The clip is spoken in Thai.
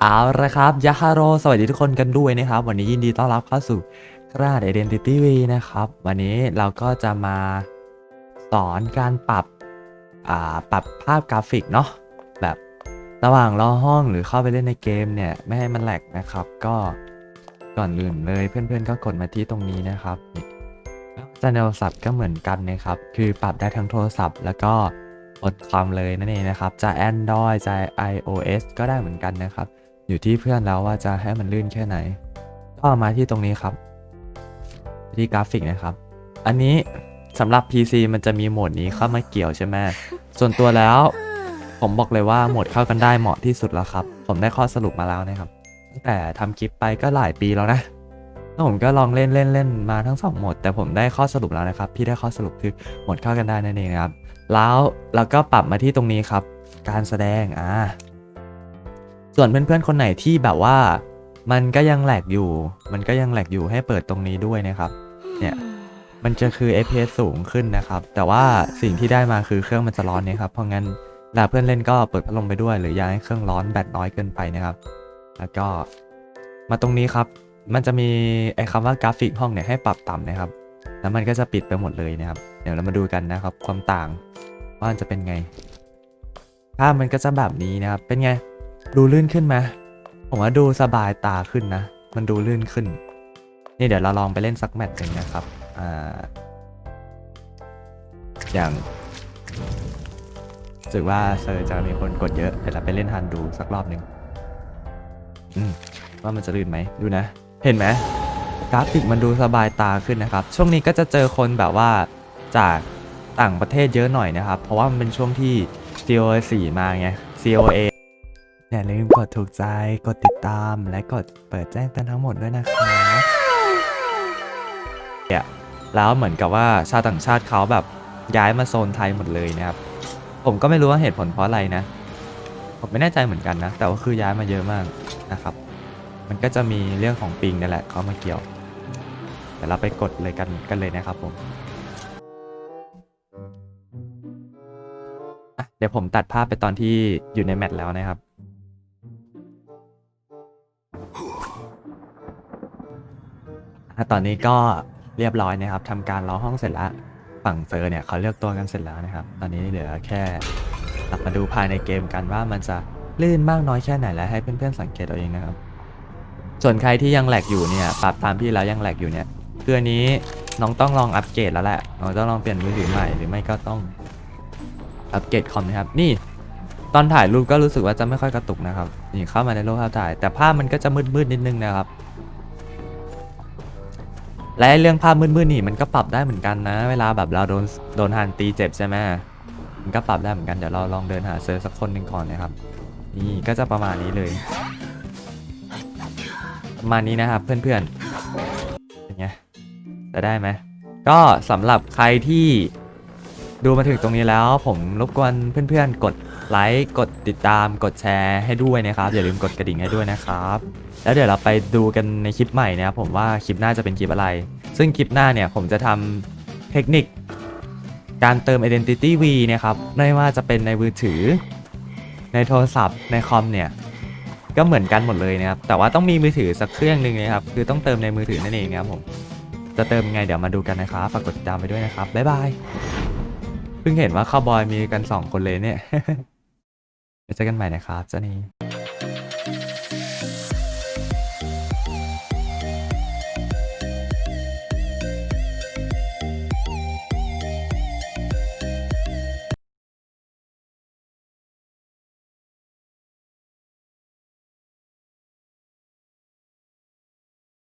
เอาละครับยาฮาโรสวัสดีทุกคนกันด้วยนะครับ วันนี้ยินดีต้อนรับเข้าสู่กราด Identity V นะครับ วันนี้เราก็จะมาสอนการปรับอ่าปรับภาพกราฟิกเนาะแบบระหว่างรอห้องหรือเข้าไปเล่นในเกมเนี่ย ไม่ให้มันแหลกนะครับ ก็ก่อนอื่นเลยเพื่อนๆ ก็กดมาที่ตรงนี้นะครับจะในโทรศัพท์ก็เหมือนกันนะครับ คือปรับได้ทั้งโทรศัพท์แล้วก็ บนคอมเลยนั่นเองนะครับ จะ Android จะ iOS ก็ได้เหมือนกันนะครับ อยู่ที่เพื่อนแล้วว่าจะให้มันลื่นแค่ไหน ก็มาที่ตรงนี้ครับ ที่กราฟิกนะครับ อันนี้สำหรับ PC มันจะมีโหมดนี้เข้ามาเกี่ยวใช่ไหมส่วนตัวแล้ว ผมบอกเลยว่าโหมดเข้ากันได้เหมาะที่สุดแล้วครับ ผมได้ข้อสรุปมาแล้วนะครับ ตั้งแต่ทำคลิปไปก็หลายปีแล้วนะแล้วผมก็ลองเล่นเล่นเล่นมาทั้งสองโหมด แต่ผมได้ข้อสรุปแล้วนะครับพี่ได้ข้อสรุปคือโหมดเข้ากันได้นั่นเองนะครับ แล้วเราก็ปรับมาที่ตรงนี้ครับ การแสดงอ่าส่วนเพื่อนๆคนไหนที่แบบว่า มันก็ยังแหลกอยู่ มันก็ยังแหลกอยู่ให้เปิดตรงนี้ด้วยนะครับ เนี่ยมันจะคือ FPS สูงขึ้นนะครับ แต่ว่าสิ่งที่ได้มาคือเครื่องมันจะร้อนเนี่ยครับเพราะงั้นเวลาเพื่อนเล่นก็เปิดพัดลมไปด้วย หรืออย่าให้เครื่องร้อนแบตน้อยเกินไปนะครับ แล้วก็มาตรงนี้ครับ มันจะมีไอ้คำว่ากราฟิกห้องเนี่ยให้ปรับต่ำนะครับ แล้วมันก็จะปิดไปหมดเลยนะครับ เดี๋ยวเรามาดูกันนะครับ ความต่างว่ามันจะเป็นไงภาพมันก็จะแบบนี้นะครับ เป็นไง ดูลื่นขึ้นไหมผมว่าดูสบายตาขึ้นนะ มันดูลื่นขึ้น นี่เดี๋ยวเราลองไปเล่นสักแมตช์หนึ่งนะครับ อ่า อย่างรู้สึกว่าเซอร์จะมีคนกดเยอะ เดี๋ยวเราไปเล่นฮันดูสักรอบหนึ่งอืมว่ามันจะลื่นไหม ดูนะ เห็นไหม กราฟิกมันดูสบายตาขึ้นนะครับ ช่วงนี้ก็จะเจอคนแบบว่าจากต่างประเทศเยอะหน่อยนะครับ เพราะว่ามันเป็นช่วงที่ COA 4มาไง COA อย่าลืมกดถูกใจ กดติดตาม และกดเปิดแจ้งเตือนทั้งหมดด้วยนะครับเนี่ยแล้วเหมือนกับว่าชาติต่างชาติเขาแบบย้ายมาโซนไทยหมดเลยนะครับ ผมก็ไม่รู้ว่าเหตุผลเพราะอะไรนะ ผมไม่แน่ใจเหมือนกันนะ แต่ว่าคือย้ายมาเยอะมากนะครับ มันก็จะมีเรื่องของปิงนี่แหละเข้ามาเกี่ยว ดี๋ยวเราไปกดเลยกันกันเลยนะครับผมเดี๋ยวผมตัดภาพไปตอนที่อยู่ในแมตช์แล้วนะครับอตอนนี้ก็เรียบร้อยนะครับทำการล้อห้องเสร็จแล้วฝั่งเซอร์เนี่ยเขาเลือกตัวกันเสร็จแล้วนะครับ ตอนนี้เหลือแค่กลับมาดูภายในเกมกันว่ามันจะลื่นมากน้อยแค่ไหนและให้เพื่อนๆสังเกตเอาเองนะครับ ส่วนใครที่ยังแหลกอยู่เนี่ยปรับตามพี่แล้วยังแหลกอยู่เนี่ย คืออันนี้น้องต้องลองอัปเกรดแล้วแหละน้องต้องลองเปลี่ยนมือถือใหม่หรือไม่ก็ต้องอัปเกรดคอมนะครับ นี่ตอนถ่ายรูปก็รู้สึกว่าจะไม่ค่อยกระตุกนะครับ นี่เข้ามาในโลกภาพถ่าย แต่ภาพมันก็จะมืดๆนิดนึงนะครับ และเรื่องภาพมืดๆนี่มันก็ปรับได้เหมือนกันนะ เวลาแบบเราโดนโดนหันตีเจ็บใช่ไหมมันก็ปรับได้เหมือนกันเดี๋ยวเราลองเดินหาเซอร์สักคนหนึ่งก่อนนะครับ นี่ก็จะประมาณนี้เลยประมาณนี้นะครับเพื่อนๆ จะได้ไหมก็สำหรับใครที่ดูมาถึงตรงนี้แล้ว ผมรบกวนเพื่อนๆ กดไลค์กดติดตามกดแชร์ให้ด้วยนะครับ อย่าลืมกดกระดิ่งให้ด้วยนะครับ แล้วเดี๋ยวเราไปดูกันในคลิปใหม่นะครับผมว่าคลิปหน้าจะเป็นคลิปอะไร ซึ่งคลิปหน้าเนี่ยผมจะทำเทคนิค การเติม Identity V นะครับไม่ว่าจะเป็นในมือถือ ในโทรศัพท์ในคอมเนี่ยก็เหมือนกันหมดเลยนะครับแต่ว่าต้องมีมือถือสักเครื่องหนึ่งนะครับคือต้องเติมในมือถือนั่นเองนะครับผม จะเติมยังไงเดี๋ยวมาดูกันนะครับฝากกดติดตามไปด้วยนะครับ บ๊ายบาย เพิ่งเห็นว่าข้าวบอยมีกัน 2 คนเลยเนี่ยเจอกันใหม่นะครับเจ้านี้